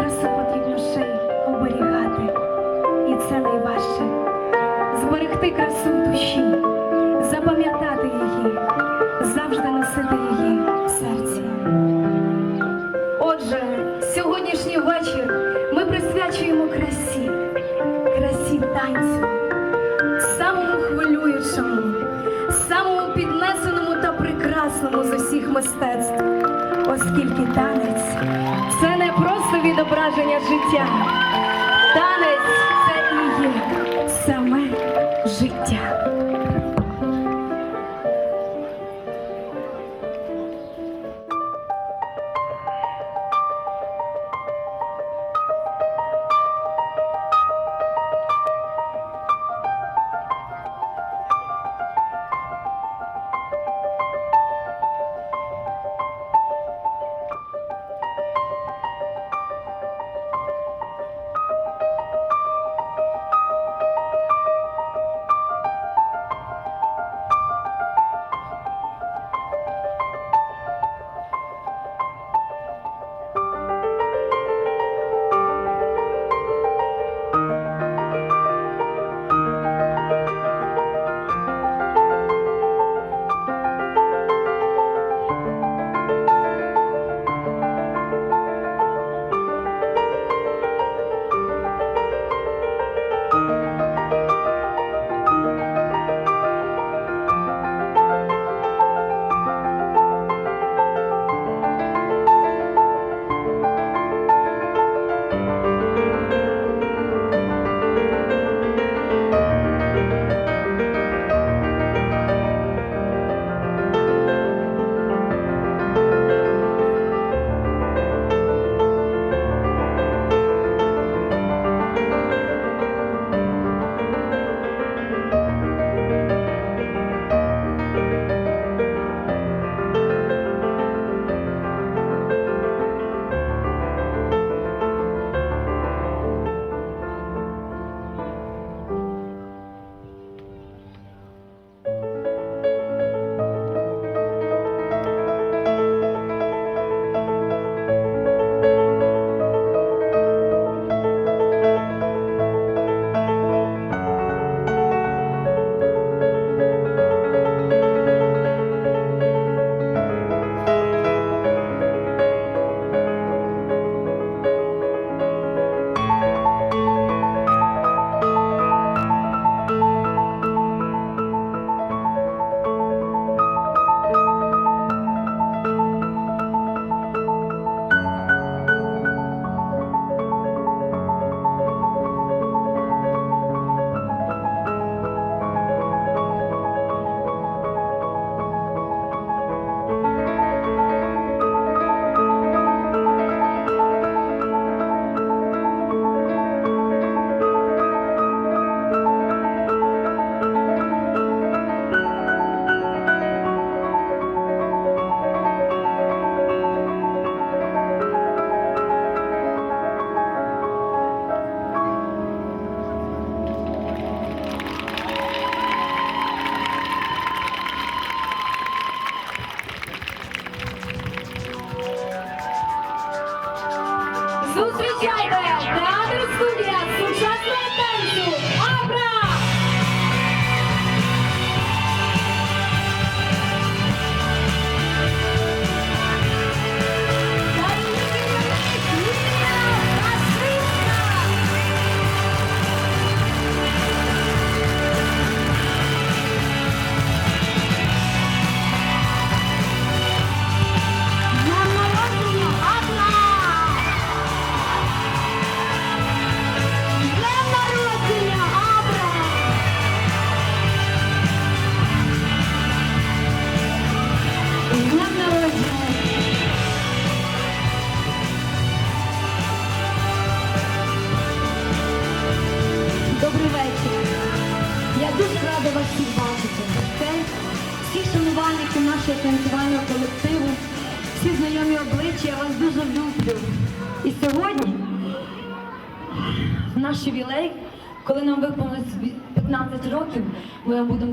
nuestros відображення. Танець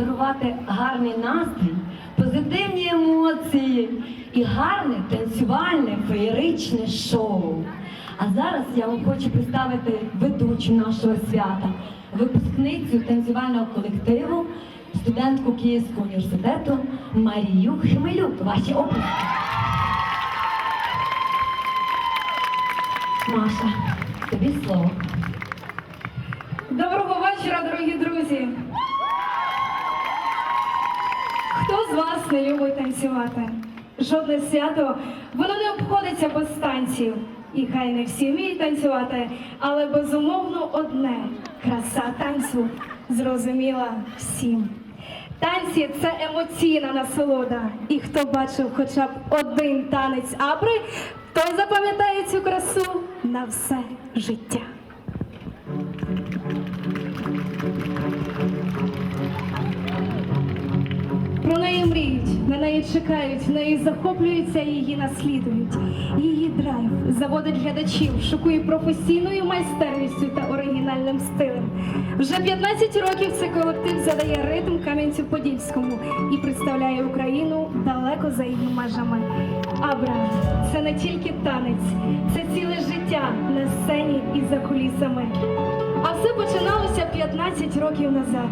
дарувати гарний настрій, позитивні емоції і гарне танцювальне феєричне шоу. А зараз я вам хочу представити ведучу нашого свята, випускницю танцювального колективу студентку Київського університету Марію Хмелюк. Ваші оплески. Маша, тобі слово. Доброго вечора, дорогі друзі! Хто з вас не любить танцювати? Жодне свято, воно не обходиться без танців. І хай не всі вміють танцювати, але безумовно одне краса танцю зрозуміла всім. Танці це емоційна насолода. І хто бачив хоча б один танець абри, той запам'ятає цю красу на все життя. На неї чекають, неї захоплюються, її наслідують. Її драйв заводить глядачів, шокує професійною майстерністю та оригінальним стилем. Вже 15 років цей колектив задає ритм Кам'янцю-Подільському і представляє Україну далеко за її межами. Абра це не тільки танець, це ціле життя на сцені і за кулісами. А все починалося 15 років назад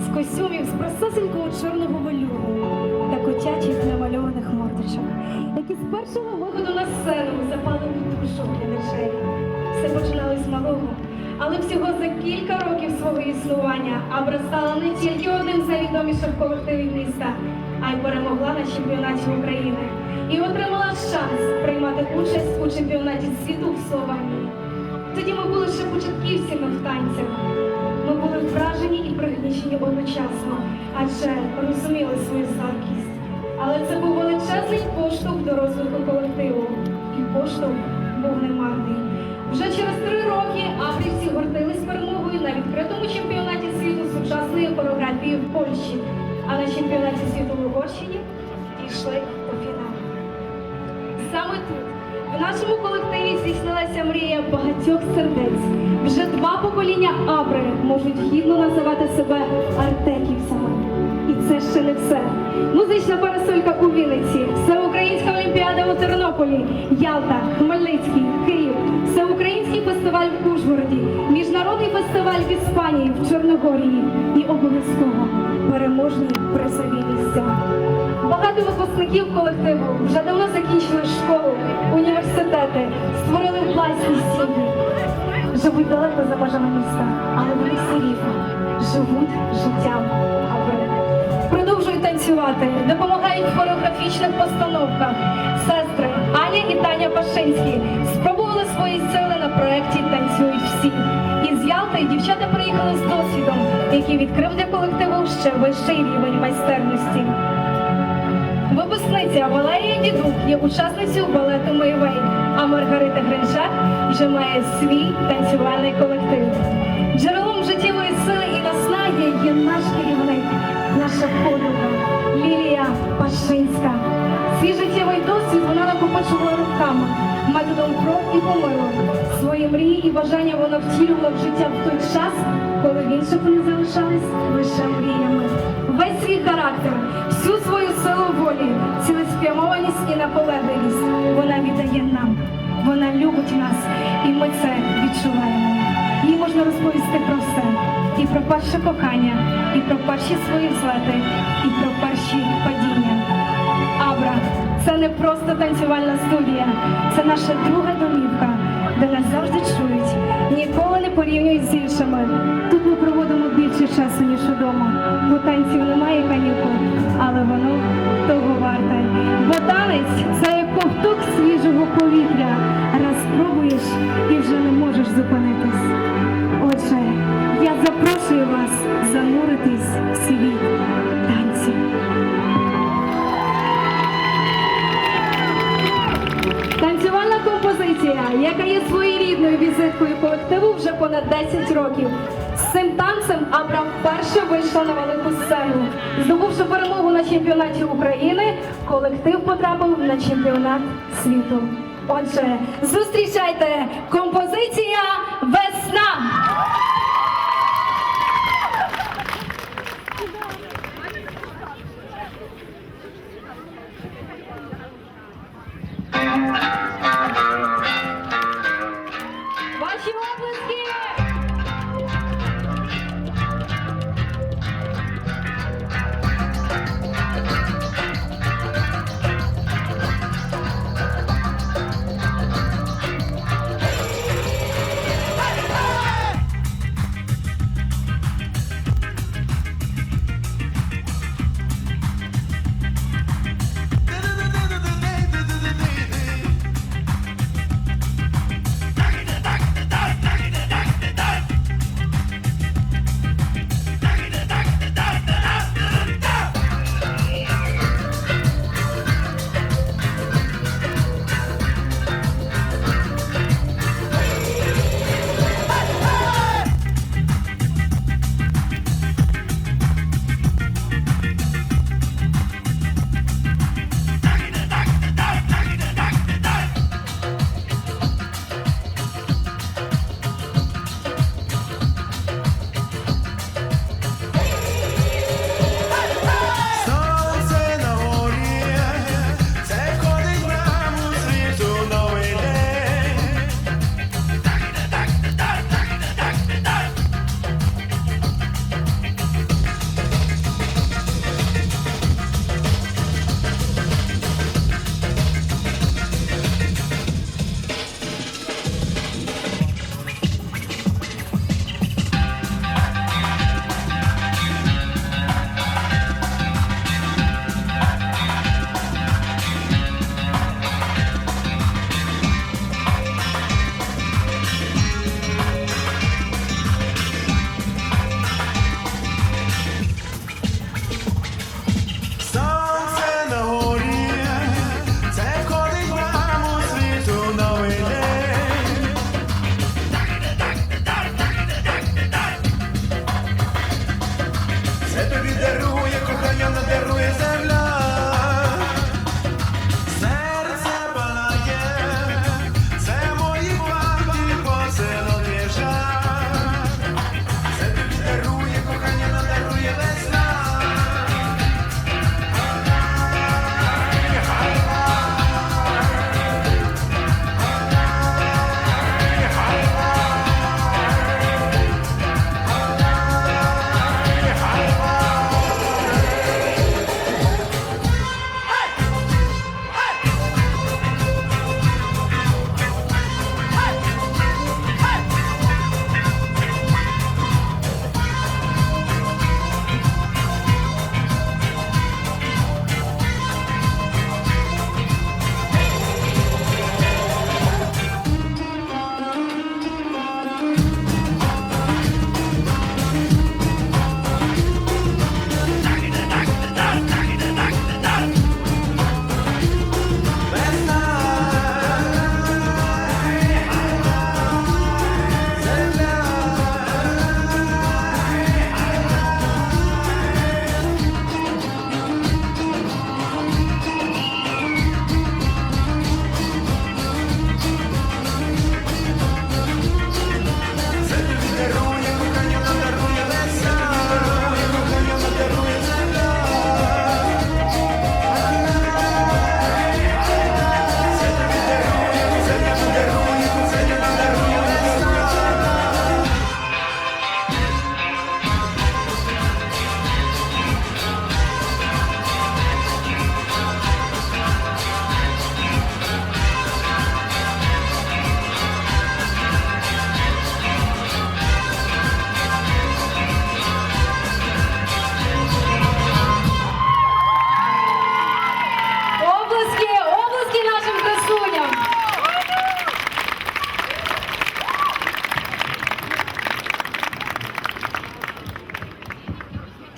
з костюмів з простесенького чорного велюру котячих намальованих мордочок, які з першого виходу на сцену запали в душу глядачей. Все починалось з малого, але всього за кілька років свого існування Абра стала не тільки одним з найвідоміших колективів міста, а й перемогла на чемпіонаті України і отримала шанс приймати участь у чемпіонаті світу в Словенії. Тоді ми були ще початківцями в танцях. Ми були вражені і пригнічені одночасно, адже розуміли свою слабкість. Але це був величезний поштовх до розвитку колективу. І поштовх був немарний. Вже через три роки аврівці гордились перемогою на відкритому чемпіонаті світу сучасної хореографії в Польщі, а на чемпіонаті світу в Угорщині дійшли до фіналу. Саме тут, в нашому колективі, здійснилася мрія багатьох сердець. Вже два покоління Абри можуть гідно називати себе артеківцями. І це ще не все. Музична парасолька у Вінниці, Всеукраїнська олімпіада у Тернополі, Ялта, Хмельницький, Київ, Всеукраїнський фестиваль в Ужгороді, Міжнародний фестиваль в Іспанії, в Чорногорії і обов'язково переможні призові місця. Багато випускників колективу вже давно закінчили школу, університети, створили власні сім'ї. Живуть далеко за межами міста, але вони все рівно живуть життям Абри. Танцювати, допомагають в хореографічних постановках. Сестри Аня і Таня Пашинські спробували свої сили на проєкті Танцюють всі. Із Ялти дівчата приїхали з досвідом, який відкрив для колективу ще вищий рівень майстерності. Випускниця Валерія Дідук є учасницею балету Мейвей, а Маргарита Гринчак вже має свій танцювальний колектив. Джерелом життєвої сили і наснаги є наш керівник, наша подруга Лілія Пашинська. Свій життєвий досвід вона накопичувала руками, методом проб і помилок. Свої мрії і бажання вона втілювала в життя в той час, коли в інших вони залишались лише мріями. Весь свій характер, всю свою силу волі, цілеспрямованість і наполегливість вона віддає нам. Вона любить нас, і ми це відчуваємо. Можна розповісти про все. І про перше кохання, і про перші свої взлети, і про перші падіння. Абра це не просто танцювальна студія, це наша друга домівка, де нас завжди чують, ніколи не порівнюють з іншими. Тут ми проводимо більше часу, ніж удома, бо танців немає канікул, але воно того варте. Бо танець це як ковток свіжого повітря. Раз спробуєш і вже не можеш зупинитись. Запрошую вас зануритись в світ танців. Танцювальна композиція, яка є своєрідною візиткою колективу вже понад 10 років. З цим танцем Абра вперше вийшла на велику сцену. Здобувши перемогу на чемпіонаті України, колектив потрапив на чемпіонат світу. Отже, зустрічайте композиція Весна.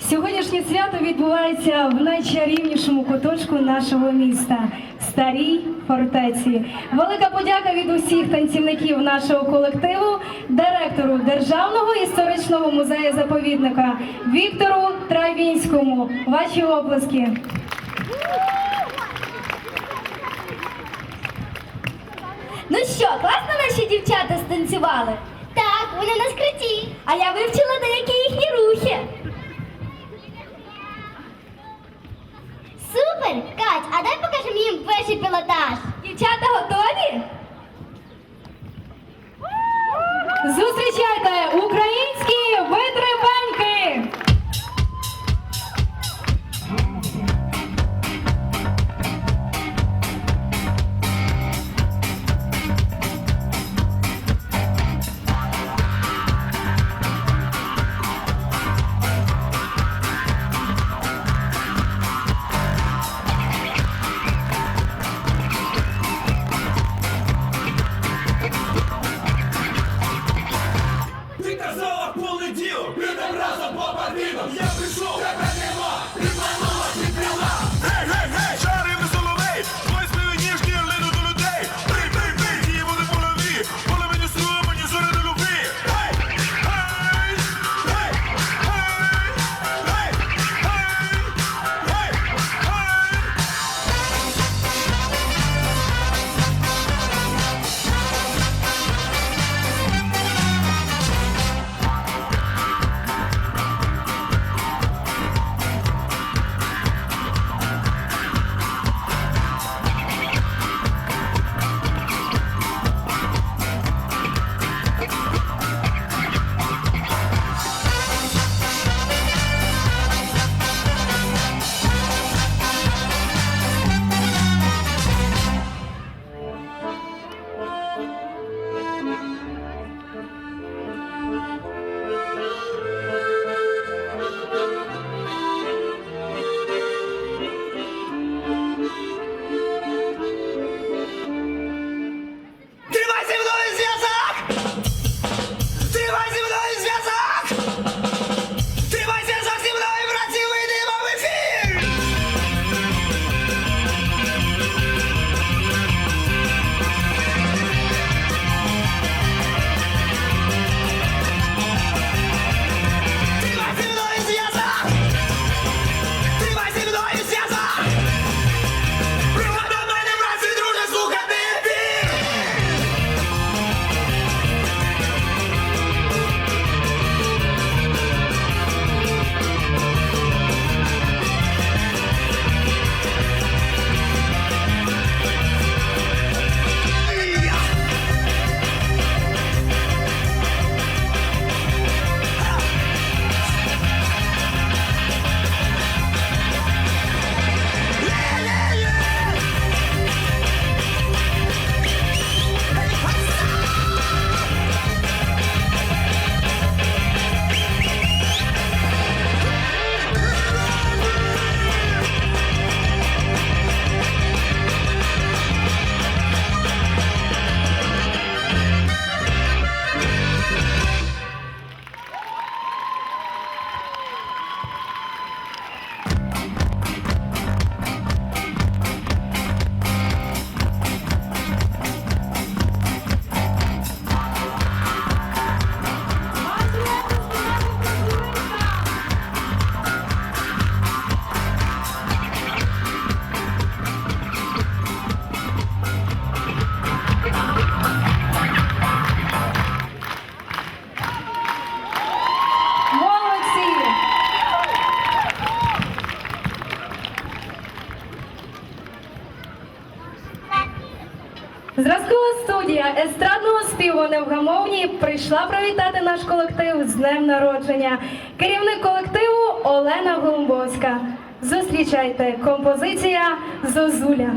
Сьогоднішнє свято відбувається в найчарівнішому куточку нашого міста старій фортеці. Велика подяка від усіх танцівників нашого колективу, директору Державного історичного музею заповідника Віктору Травінському. Ваші оплески. Ну що, класно наші дівчата станцювали? Так, вони на скриті. А я вивчила деякі їхні рухи. Пілотаж. Дівчата готові? Зустрічайте українські Зразкова студія естрадного співу невгамовні прийшла привітати наш колектив з днем народження. Керівник колективу Олена Голумбовська. Зустрічайте композиція Зозуля.